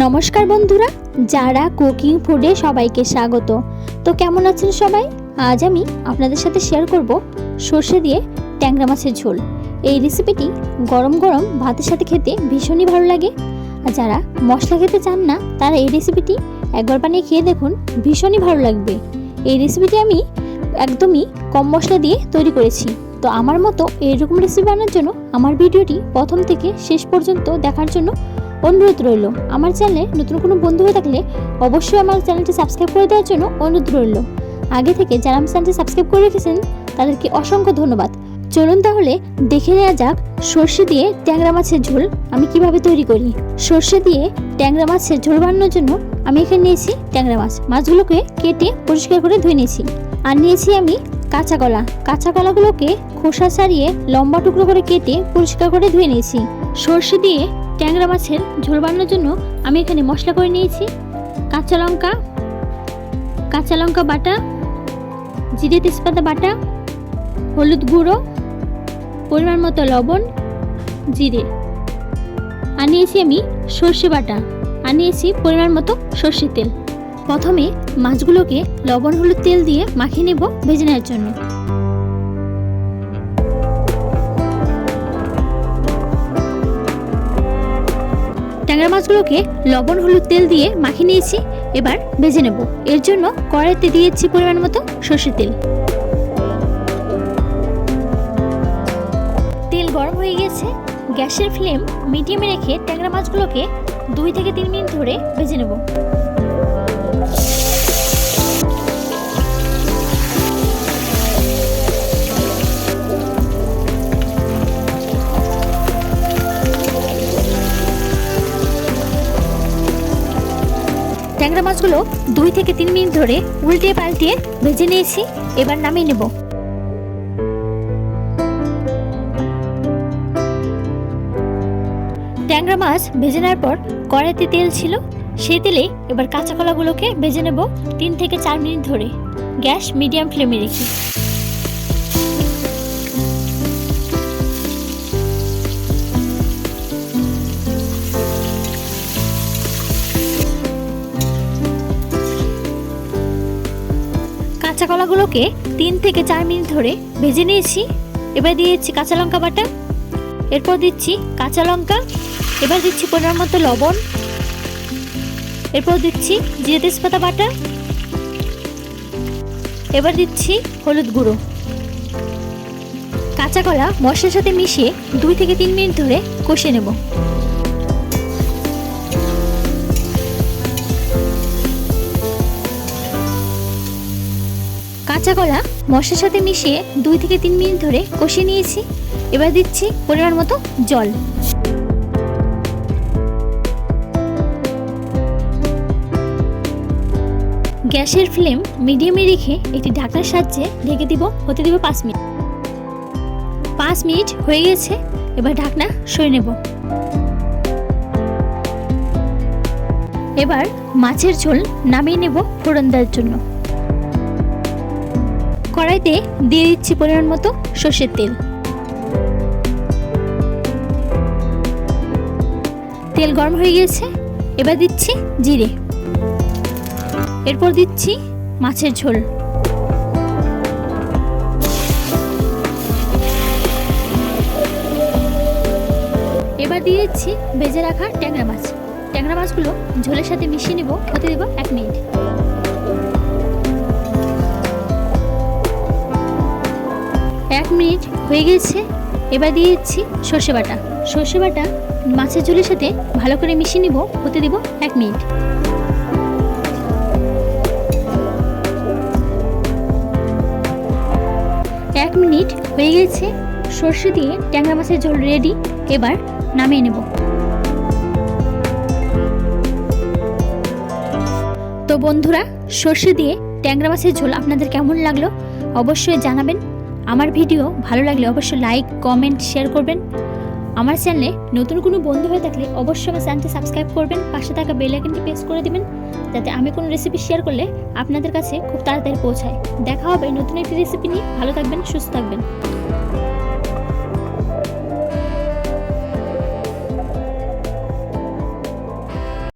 নমস্কার বন্ধুরা, যারা কুকিং ফুডে সবাইকে স্বাগত। তো কেমন আছেন সবাই? আজ আমি আপনাদের সাথে শেয়ার করব সর্ষে দিয়ে ট্যাংরা মাছের ঝোল। এই রেসিপিটি গরম গরম ভাতের সাথে খেতে ভীষণই ভালো লাগে। আর যারা মশলা খেতে চান না, তারা এই রেসিপিটি একবার বানিয়ে খেয়ে দেখুন, ভীষণই ভালো লাগবে। এই রেসিপিটি আমি একদমই কম মশলা দিয়ে তৈরি করেছি। তো আমার মতো এইরকম রেসিপি বানানোর জন্য আমার ভিডিওটি প্রথম থেকে শেষ পর্যন্ত দেখার জন্য অনুরোধ রইল। আমার চ্যানেলে নতুন কোনো বন্ধু হয়ে থাকলে অবশ্যই আমার চ্যানেলটি সাবস্ক্রাইব করে দেওয়ার জন্য অনুরোধ রইল। আগে থেকে যারা আমার চ্যানেলটি সাবস্ক্রাইব করে রেখেছেন, তাদেরকে অসংখ্য ধন্যবাদ। চলুন তাহলে দেখে নেওয়া যাক সর্ষে দিয়ে ট্যাংরা মাছের ঝোল আমি কীভাবে তৈরি করি। সর্ষে দিয়ে ট্যাংরা মাছের ঝোল বানানোর জন্য আমি এখানে নিয়েছি ট্যাংরা মাছ। মাছগুলোকে কেটে পরিষ্কার করে ধুয়ে নিয়েছি। আর নিয়েছি আমি কাঁচা কলা। কাঁচা কলাগুলোকে খোসা ছাড়িয়ে লম্বা টুকরো করে কেটে পরিষ্কার করে ধুয়ে নিয়েছি। সর্ষে দিয়ে ট্যাংরা মাছের ঝোল বানানোর জন্য আমি এখানে মশলা করে নিয়েছি, কাঁচা লঙ্কা কাঁচা লঙ্কা বাটা, জিরে তেজপাতা বাটা, হলুদ গুঁড়ো, পরিমাণ মতো লবণ, জিরে। আনিয়েছি আমি সর্ষে বাটা আনিয়েছি পরিমাণ মতো সর্ষের তেল। প্রথমে মাছগুলোকে লবণ হলুদ তেল দিয়ে মাখিয়ে নেব ভেজে নেওয়ার জন্য। ট্যাংরা মাছগুলোকে লবণ হলুদ তেল দিয়ে মাখিয়ে নিয়েছি। এবার ভেজে নেব। এর জন্য কড়াইতে দিয়েছি পরিমাণ মতো সর্ষের তেল। তেল গরম হয়ে গেছে। গ্যাসের ফ্লেম মিডিয়ামে রেখে ট্যাংরা মাছগুলোকে দুই থেকে তিন মিনিট ধরে ভেজে নেব। ট্যাংরা মাছগুলো দুই থেকে তিন মিনিট ধরে উল্টে পাল্টিয়ে ভেজে নিয়েছি, এবার নামিয়ে নেব। ট্যাংরা মাছ ভেজে নেওয়ার পর কড়াইতে তেল ছিল, সেই তেলে এবার কাঁচা কলাগুলোকে ভেজে নেব তিন থেকে চার মিনিট ধরে। গ্যাস মিডিয়াম ফ্লেমে রেখে। কাঁচা কলাগুলোকে তিন থেকে চার মিনিট ধরে ভেজে নিয়েছি। এবার দিয়েছি কাঁচা লঙ্কা বাটা। এরপর দিচ্ছি কাঁচা লঙ্কা। এবার দিচ্ছি পরিমাণ মতো লবণ। এরপর দিচ্ছি জিরে তেজপাতা বাটা। এবার দিচ্ছি হলুদ গুঁড়ো। কাঁচা কলা মশলার সাথে মিশিয়ে দুই থেকে তিন মিনিট ধরে কষে নেব। কাঁচা কলা মশলার সাথে মিশিয়ে দুই থেকে তিন মিনিট ধরে কষিয়ে নিয়েছি। এবার দিচ্ছি পরিমাণ মতো জল। গ্যাসের ফ্লেম মিডিয়ামে রেখে একটি ঢাকনার সাহায্যে ঢেকে দিব, হতে দিব পাঁচ মিনিট। পাঁচ মিনিট হয়ে গেছে, এবার ঢাকনা সরে নেব। এবার মাছের ঝোল নামিয়ে নেব ফোড়ন দেওয়ার জন্য। কড়াইতে দিয়ে দিচ্ছি পরিমাণ মতো সর্ষের তেল। তেল গরম হয়ে গিয়েছে, এবার দিচ্ছি জিরে। এরপর দিচ্ছি মাছের ঝোল। এবার দিয়ে দিচ্ছি ভেজে রাখা ট্যাংরা মাছ। ট্যাংরা মাছগুলো ঝোলের সাথে মিশিয়ে নেব, হতে দেব এক মিনিট। এক মিনিট হয়ে গেছে, এবার দিয়ে দিচ্ছি সর্ষে বাটা। সর্ষে বাটা মাছের ঝোলের সাথে ভালো করে মিশিয়ে নিব, হতে দেব এক মিনিট। এক মিনিট হয়ে গেছে, সর্ষে দিয়ে ট্যাংরা মাছের ঝোল রেডি এবার নামিয়ে নেব। তো বন্ধুরা, সর্ষে দিয়ে ট্যাংরা মাছের ঝোল আপনাদের কেমন লাগল? অবশ্যই জানাবেন। আমার ভিডিও ভালো লাগলে অবশ্যই লাইক কমেন্ট শেয়ার করবেন। আমার চ্যানেলে নতুন কোনো বন্ধু হয়ে থাকলে অবশ্যই আমার চ্যানেলটি সাবস্ক্রাইব করবেন, পাশে থাকা বেল আইকনটি প্রেস করে দেবেন, যাতে আমি কোনো রেসিপি শেয়ার করলে আপনাদের কাছে খুব তাড়াতাড়ি পৌঁছায়। দেখা হবে নতুন একটি রেসিপি নিয়ে। ভালো থাকবেন, সুস্থ থাকবেন।